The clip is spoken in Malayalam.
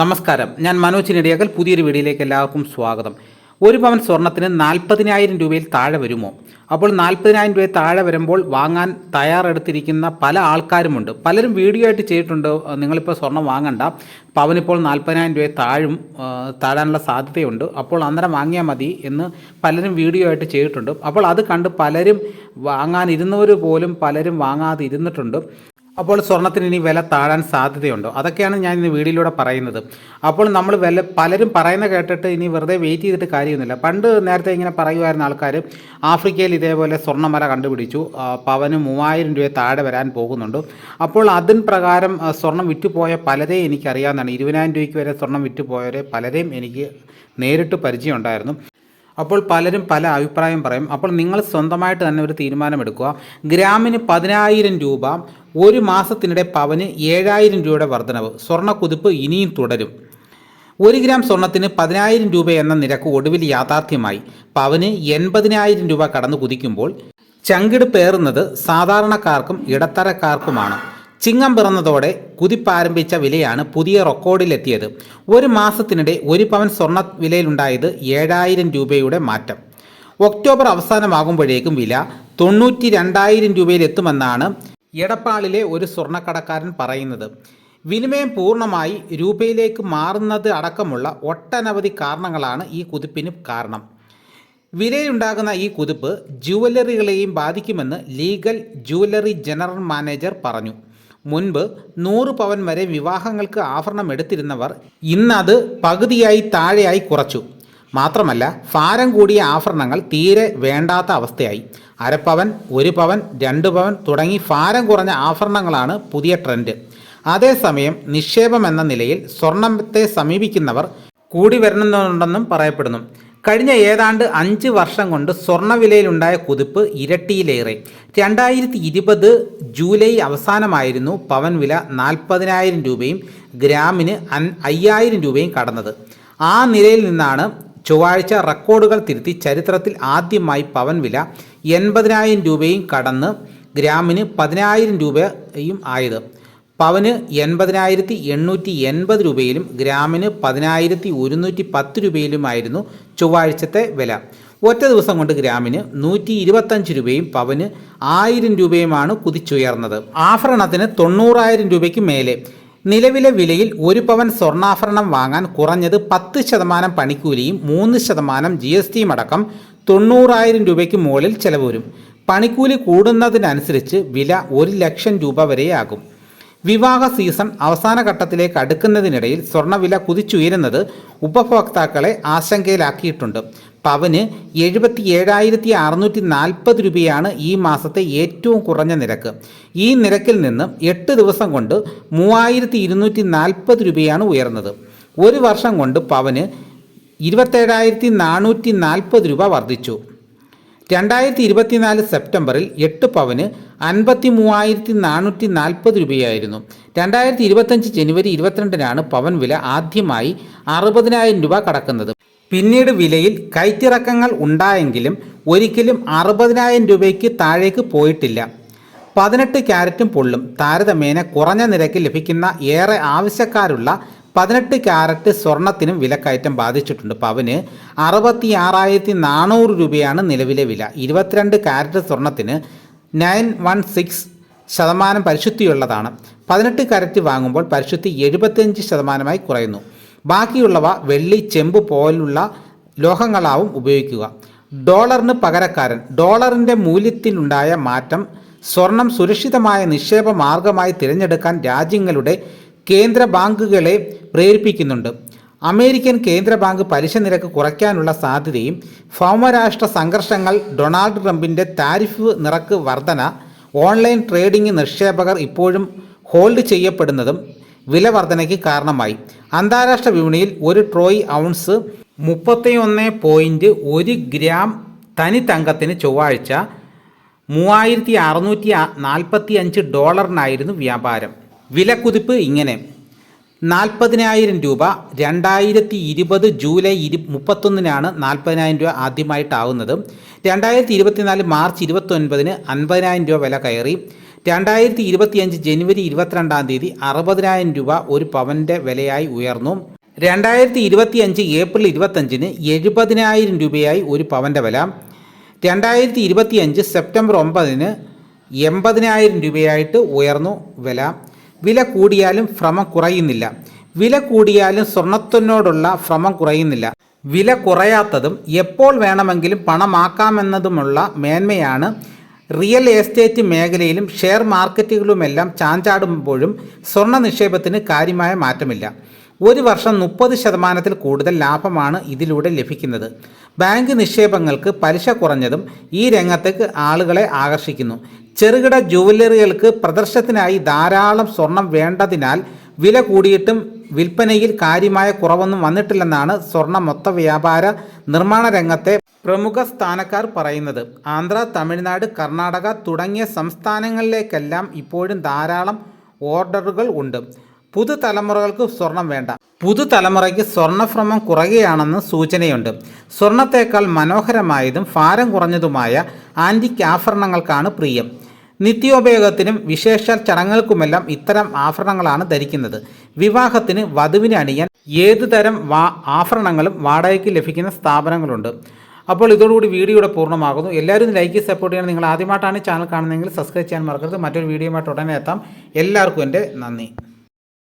നമസ്കാരം. ഞാൻ മനോജ് നെടിയാക്കൽ. പുതിയൊരു വീഡിയോയിലേക്ക് എല്ലാവർക്കും സ്വാഗതം. ഒരു പവൻ സ്വർണത്തിന് നാൽപ്പതിനായിരം രൂപയിൽ താഴെ വരുമോ? അപ്പോൾ നാൽപ്പതിനായിരം രൂപയിൽ താഴെ വരുമ്പോൾ വാങ്ങാൻ തയ്യാറെടുത്തിരിക്കുന്ന പല ആൾക്കാരുമുണ്ട്. പലരും വീഡിയോ ആയിട്ട് ചെയ്തിട്ടുണ്ട്. നിങ്ങളിപ്പോൾ സ്വർണം വാങ്ങണ്ട. പവനിപ്പോൾ നാൽപ്പതിനായിരം രൂപയെ താഴും താഴാനുള്ള സാധ്യതയുണ്ട്. അപ്പോൾ അന്നേരം വാങ്ങിയാൽ മതി എന്ന് പലരും വീഡിയോ ആയിട്ട് ചെയ്തിട്ടുണ്ട്. അപ്പോൾ അത് കണ്ട് പലരും വാങ്ങാനിരുന്നവർ പോലും പലരും വാങ്ങാതെ ഇരുന്നിട്ടുണ്ട് അപ്പോൾ സ്വർണത്തിന് ഇനി വില താഴാൻ സാധ്യതയുണ്ടോ. അതൊക്കെയാണ് ഞാൻ ഇന്ന് വീഡിയോയിലൂടെ പറയുന്നത്. അപ്പോൾ നമ്മൾ വില പലരും പറയുന്ന കേട്ടിട്ട് ഇനി വെറുതെ വെയിറ്റ് ചെയ്തിട്ട് കാര്യമൊന്നുമില്ല. പണ്ട് നേരത്തെ ഇങ്ങനെ പറയുമായിരുന്ന ആൾക്കാർ ആഫ്രിക്കയിൽ ഇതേപോലെ സ്വർണമല കണ്ടുപിടിച്ചു. പവന് മൂവായിരം രൂപ താഴെ വരാൻ പോകുന്നുണ്ട്. അപ്പോൾ അതിൻ പ്രകാരം സ്വർണം വിറ്റുപോയ പലരെയും എനിക്കറിയാവുന്നതാണ്. ഇരുപതിനായിരം രൂപയ്ക്ക് വരെ സ്വർണം വിറ്റുപോയവരെ പലരെയും എനിക്ക് നേരിട്ട് പരിചയമുണ്ടായിരുന്നു. അപ്പോൾ പലരും പല അഭിപ്രായം പറയും. അപ്പോൾ നിങ്ങൾ സ്വന്തമായിട്ട് തന്നെ ഒരു തീരുമാനമെടുക്കുക. ഗ്രാമിന് പതിനായിരം രൂപ ഒരു മാസത്തിനിടെ പവന് ഏഴായിരം രൂപയുടെ വർധനവ്. സ്വർണക്കുതിപ്പ് ഇനിയും തുടരും. ഒരു ഗ്രാം സ്വർണത്തിന് പതിനായിരം രൂപ എന്ന നിരക്ക് ഒടുവിൽ യാഥാർത്ഥ്യമായി. പവന് എൺപതിനായിരം രൂപ കടന്നു കുതിക്കുമ്പോൾ ചങ്കിടുപ്പേറുന്നത് സാധാരണക്കാർക്കും ഇടത്തരക്കാർക്കുമാണ്. ചിങ്ങം പിറന്നതോടെ കുതിപ്പാരംഭിച്ച വിലയാണ് പുതിയ റെക്കോർഡിലെത്തിയത്. ഒരു മാസത്തിനിടെ ഒരു പവൻ സ്വർണ വിലയിലുണ്ടായത് ഏഴായിരം രൂപയുടെ മാറ്റം. ഒക്ടോബർ അവസാനമാകുമ്പോഴേക്കും വില തൊണ്ണൂറ്റി രണ്ടായിരം രൂപയിലെത്തുമെന്നാണ് എടപ്പാളിലെ ഒരു സ്വർണക്കടക്കാരൻ പറയുന്നത് വിനിമയം പൂർണമായി രൂപയിലേക്ക് മാറുന്നത് അടക്കമുള്ള ഒട്ടനവധി കാരണങ്ങളാണ് ഈ കുതിപ്പിന് കാരണം. വിലയുണ്ടാകുന്ന ഈ കുതിപ്പ് ജുവലറികളെയും ബാധിക്കുമെന്ന് ലീഗൽ ജുവലറി ജനറൽ മാനേജർ പറഞ്ഞു. മുൻപ് നൂറ് പവൻ വരെ വിവാഹങ്ങൾക്ക് ആഭരണം എടുത്തിരുന്നവർ ഇന്നത് പകുതിയായി താഴെയായി കുറച്ചു. മാത്രമല്ല ഭാരം കൂടിയ ആഭരണങ്ങൾ തീരെ വേണ്ടാത്ത അവസ്ഥയായി. അരപ്പവൻ ഒരു പവൻ രണ്ട് പവൻ തുടങ്ങി ഭാരം കുറഞ്ഞ ആഭരണങ്ങളാണ് പുതിയ ട്രെൻഡ്. അതേസമയം നിക്ഷേപം എന്ന നിലയിൽ സ്വർണത്തെ സമീപിക്കുന്നവർ കൂടി വരുന്നുണ്ടെന്നും പറയപ്പെടുന്നു. കഴിഞ്ഞ ഏതാണ്ട് അഞ്ച് വർഷം കൊണ്ട് സ്വർണവിലയിലുണ്ടായ കുതിപ്പ് ഇരട്ടിയിലേറെ. രണ്ടായിരത്തി ഇരുപത് ജൂലൈ അവസാനമായിരുന്നു പവൻ വില നാൽപ്പതിനായിരം രൂപയും ഗ്രാമിന് അയ്യായിരം രൂപയും കടന്നത്. ആ നിലയിൽ നിന്നാണ് ചൊവ്വാഴ്ച റെക്കോർഡുകൾ തിരുത്തി ചരിത്രത്തിൽ ആദ്യമായി പവൻ വില എൺപതിനായിരം രൂപയും കടന്ന് ഗ്രാമിന് പതിനായിരം രൂപയും ആയത്. പവന് എൺപതിനായിരത്തി എണ്ണൂറ്റി എൺപത് രൂപയിലും ഗ്രാമിന് പതിനായിരത്തി ഒരുന്നൂറ്റി പത്ത് രൂപയിലുമായിരുന്നു ചൊവ്വാഴ്ചത്തെ വില. ഒറ്റ ദിവസം കൊണ്ട് ഗ്രാമിന് നൂറ്റി ഇരുപത്തഞ്ച് രൂപയും പവന് ആയിരം രൂപയുമാണ് കുതിച്ചുയർന്നത്. ആഭരണത്തിന് തൊണ്ണൂറായിരം രൂപയ്ക്ക് മേലെ. നിലവിലെ വിലയിൽ ഒരു പവൻ സ്വർണാഭരണം വാങ്ങാൻ കുറഞ്ഞത് പത്ത് ശതമാനം പണിക്കൂലിയും മൂന്ന് ശതമാനം ജി എസ് ടിയും അടക്കം തൊണ്ണൂറായിരം രൂപയ്ക്ക് മുകളിൽ ചെലവ് വരും. പണിക്കൂലി കൂടുന്നതിനനുസരിച്ച് വില ഒരു ലക്ഷം രൂപ വരെയാകും. വിവാഹ സീസൺ അവസാന ഘട്ടത്തിലേക്ക് അടുക്കുന്നതിനിടയിൽ സ്വർണവില കുതിച്ചുയരുന്നത് ഉപഭോക്താക്കളെ ആശങ്കയിലാക്കിയിട്ടുണ്ട്. പവന് എഴുപത്തി ഏഴായിരത്തി അറുന്നൂറ്റി നാൽപ്പത് രൂപയാണ് ഈ മാസത്തെ ഏറ്റവും കുറഞ്ഞ നിരക്ക്. ഈ നിരക്കിൽ നിന്ന് എട്ട് ദിവസം കൊണ്ട് മൂവായിരത്തി ഇരുന്നൂറ്റി നാൽപ്പത് രൂപയാണ് ഉയർന്നത്. ഒരു വർഷം കൊണ്ട് പവന് ഇരുപത്തേഴായിരത്തി നാനൂറ്റി നാൽപ്പത് രൂപ വർദ്ധിച്ചു. രണ്ടായിരത്തി ഇരുപത്തിനാല് സെപ്റ്റംബറിൽ എട്ട് പവന് അൻപത്തി മൂവായിരത്തി നാനൂറ്റി നാൽപ്പത് രൂപയായിരുന്നു. രണ്ടായിരത്തി ഇരുപത്തഞ്ച് ജനുവരി ഇരുപത്തിരണ്ടിനാണ് പവൻ വില ആദ്യമായി അറുപതിനായിരം രൂപ കടക്കുന്നത്. പിന്നീട് വിലയിൽ കയറ്റിറക്കങ്ങൾ ഉണ്ടായെങ്കിലും ഒരിക്കലും അറുപതിനായിരം രൂപയ്ക്ക് താഴേക്ക് പോയിട്ടില്ല. പതിനെട്ട് ക്യാരറ്റും പൊള്ളും താരതമ്യേന കുറഞ്ഞ നിരക്കിൽ ലഭിക്കുന്ന ഏറെ ആവശ്യക്കാരുള്ള പതിനെട്ട് ക്യാരറ്റ് സ്വർണത്തിനും വിലക്കയറ്റം ബാധിച്ചിട്ടുണ്ട്. പവന് അറുപത്തി ആറായിരത്തി നാനൂറ് രൂപയാണ് നിലവിലെ വില. ഇരുപത്തിരണ്ട് ക്യാരറ്റ് സ്വർണത്തിന് നയൻ വൺ സിക്സ് ശതമാനം പരിശുദ്ധിയുള്ളതാണ്. പതിനെട്ട് ക്യാരറ്റ് വാങ്ങുമ്പോൾ പരിശുദ്ധി എഴുപത്തിയഞ്ച് ശതമാനമായി കുറയുന്നു. ബാക്കിയുള്ളവ വെള്ളി ചെമ്പ് പോലുള്ള ലോഹങ്ങളാവും ഉപയോഗിക്കുക. ഡോളറിന് പകരക്കാരൻ. ഡോളറിന്റെ മൂല്യത്തിലുണ്ടായ മാറ്റം സ്വർണം സുരക്ഷിതമായ നിക്ഷേപ മാർഗമായി തിരഞ്ഞെടുക്കാൻ രാജ്യങ്ങളുടെ കേന്ദ്ര ബാങ്കുകളെ പ്രേരിപ്പിക്കുന്നുണ്ട്. അമേരിക്കൻ കേന്ദ്ര ബാങ്ക് പലിശ നിരക്ക് കുറയ്ക്കാനുള്ള സാധ്യതയും ഭൗമരാഷ്ട്ര സംഘർഷങ്ങൾ ഡൊണാൾഡ് ട്രംപിന്റെ താരിഫ് നിരക്ക് വർധന ഓൺലൈൻ ട്രേഡിംഗ് നിക്ഷേപകർ ഇപ്പോഴും ഹോൾഡ് ചെയ്യപ്പെടുന്നതും വില വർധനയ്ക്ക് കാരണമായി. അന്താരാഷ്ട്ര വിപണിയിൽ ഒരു ട്രോയ് ഔൺസ് മുപ്പത്തിയൊന്ന് പോയിന്റ് ഒരു ഗ്രാം തനി തങ്കത്തിന് ചൊവ്വാഴ്ച മൂവായിരത്തി അറുന്നൂറ്റി നാൽപ്പത്തി അഞ്ച് ഡോളറിനായിരുന്നു വ്യാപാരം. വിലക്കുതിപ്പ് ഇങ്ങനെ. നാൽപ്പതിനായിരം രൂപ രണ്ടായിരത്തി ഇരുപത് ജൂലൈ ഇരു മുപ്പത്തൊന്നിനാണ് നാൽപ്പതിനായിരം രൂപ ആദ്യമായിട്ടാവുന്നത്. രണ്ടായിരത്തി ഇരുപത്തിനാല് മാർച്ച് ഇരുപത്തൊൻപതിന് അൻപതിനായിരം രൂപ വില കയറി. രണ്ടായിരത്തി ഇരുപത്തിയഞ്ച് ജനുവരി ഇരുപത്തിരണ്ടാം തീയതി അറുപതിനായിരം രൂപ ഒരു പവന്റെ വിലയായി ഉയർന്നു. രണ്ടായിരത്തി ഇരുപത്തിയഞ്ച് ഏപ്രിൽ ഇരുപത്തഞ്ചിന് എഴുപതിനായിരം രൂപയായി ഒരു പവന്റെ വില. രണ്ടായിരത്തി ഇരുപത്തിയഞ്ച് സെപ്റ്റംബർ ഒമ്പതിന് എൺപതിനായിരം രൂപയായിട്ട് ഉയർന്നു വില. വില കൂടിയാലും ഭ്രമം കുറയുന്നില്ല. വില കൂടിയാലും സ്വർണത്തിനോടുള്ള ഭ്രമം കുറയുന്നില്ല. വില കുറയാത്തതും എപ്പോൾ വേണമെങ്കിലും പണമാക്കാമെന്നതുമുള്ള മേന്മയാണ് റിയൽ എസ്റ്റേറ്റ് മേഖലയിലും ഷെയർ മാർക്കറ്റുകളുമെല്ലാം ചാഞ്ചാടുമ്പോഴും സ്വർണ നിക്ഷേപത്തിന് കാര്യമായ മാറ്റമില്ല. ഒരു വർഷം മുപ്പത് ശതമാനത്തിൽ കൂടുതൽ ലാഭമാണ് ഇതിലൂടെ ലഭിക്കുന്നത്. ബാങ്ക് നിക്ഷേപങ്ങൾക്ക് പലിശ കുറഞ്ഞതും ഈ രംഗത്തേക്ക് ആളുകളെ ആകർഷിക്കുന്നു. ചെറുകിട ജുവല്ലറികൾക്ക് പ്രദർശനത്തിനായി ധാരാളം സ്വർണം വേണ്ടതിനാൽ വില കൂടിയിട്ടും വിൽപ്പനയിൽ കാര്യമായ കുറവൊന്നും വന്നിട്ടില്ലെന്നാണ് സ്വർണ മൊത്ത വ്യാപാര നിർമ്മാണ രംഗത്തെ പ്രമുഖ സ്ഥാനക്കാർ പറയുന്നത്. ആന്ധ്ര തമിഴ്നാട് കർണാടക തുടങ്ങിയ സംസ്ഥാനങ്ങളിലേക്കെല്ലാം ഇപ്പോഴും ധാരാളം ഓർഡറുകൾ ഉണ്ട്. പുതുതലമുറകൾക്ക് സ്വർണം വേണ്ട. പുതുതലമുറയ്ക്ക് സ്വർണഭ്രമം കുറയുകയാണെന്ന് സൂചനയുണ്ട്. സ്വർണത്തേക്കാൾ മനോഹരമായതും ഭാരം കുറഞ്ഞതുമായ ആന്റിക് ആഭരണങ്ങൾക്കാണ് പ്രിയം. നിത്യോപയോഗത്തിനും വിശേഷ ചടങ്ങുകൾക്കുമെല്ലാം ഇത്തരം ആഭരണങ്ങളാണ് ധരിക്കുന്നത്. വിവാഹത്തിന് വധുവിനെ അണിയാൻ ഏതു തരം വാ ആഭരണങ്ങളും വാടകയ്ക്ക് ലഭിക്കുന്ന സ്ഥാപനങ്ങളുണ്ട്. അപ്പോൾ ഇതോടുകൂടി വീഡിയോയുടെ പൂർണമാകുന്നു. എല്ലാവരും ലൈക്ക് സപ്പോർട്ട് ചെയ്യണം. നിങ്ങൾ ആദ്യമായിട്ടാണ് ചാനൽ കാണുന്നതെങ്കിൽ സബ്സ്ക്രൈബ് ചെയ്യാൻ മറക്കരുത്. മറ്റൊരു വീഡിയോയുമായിട്ട് ഉടനെ എത്താം. എല്ലാവർക്കും എന്റെ നന്ദി.